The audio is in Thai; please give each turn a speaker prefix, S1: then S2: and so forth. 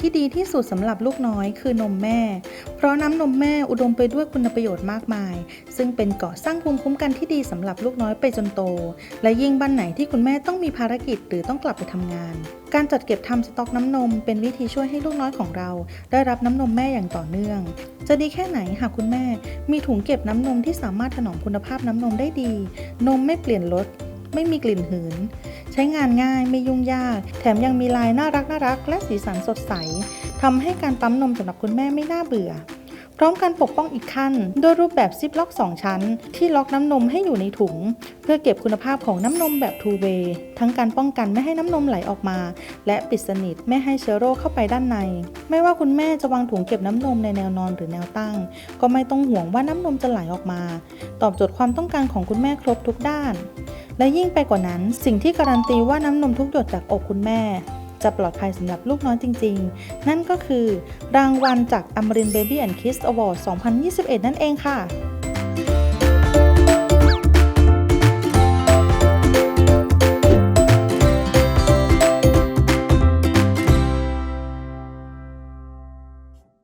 S1: ที่ดีที่สุดสำหรับลูกน้อยคือนมแม่ เพราะน้ำนมแม่อุดมไปด้วยคุณประโยชน์มากมาย ซึ่งเป็นเกาะสร้างภูมิคุ้มกันที่ดีสำหรับลูกน้อยไปจนโต และยิ่งบ้านไหนที่คุณแม่ต้องมีภารกิจหรือต้องกลับไปทำงาน การจัดเก็บทำสต็อกน้ำนม เป็นวิธีช่วยให้ลูกน้อยของเรา ได้รับน้ำนมแม่อย่างต่อเนื่อง จะดีแค่ไหนหากคุณแม่ มีถุงเก็บน้ำนมที่สามารถถนอมคุณภาพน้ำนมได้ดี นมไม่เปลี่ยนรสไม่มีกลิ่นหืน ใช้งานง่ายไม่ยุ่งยาก แถมยังมีลายน่ารักน่ารักและสีสันสดใสทำให้การปั๊มนมสำหรับคุณแม่ไม่น่าเบื่อ พร้อมการปกป้องอีกขั้นด้วยรูปแบบซิปล็อก 2 ชั้น ที่ล็อกน้ำนมให้อยู่ในถุง เพื่อเก็บคุณภาพของน้ำนมแบบ two way ทั้งการป้องกันไม่ให้น้ำนมไหลออกมา และปิดสนิทไม่ให้เชื้อโรคเข้าไปด้านใน ไม่ว่าคุณแม่จะวางถุงเก็บน้ำนมในแนวนอนหรือแนวตั้ง ก็ไม่ต้องห่วงว่าน้ำนมจะไหลออกมา ตอบโจทย์ความต้องการของคุณแม่ครบทุกด้าน และยิ่งไปกว่านั้น สิ่งที่การันตีว่าน้ำนมทุกหยดจากอกคุณแม่ จะปลอดภัยสำหรับลูกน้อยจริง ๆ นั่นก็คือ รางวัลจาก Amarin Baby and Kids Award 2021 นั่นเองค่ะ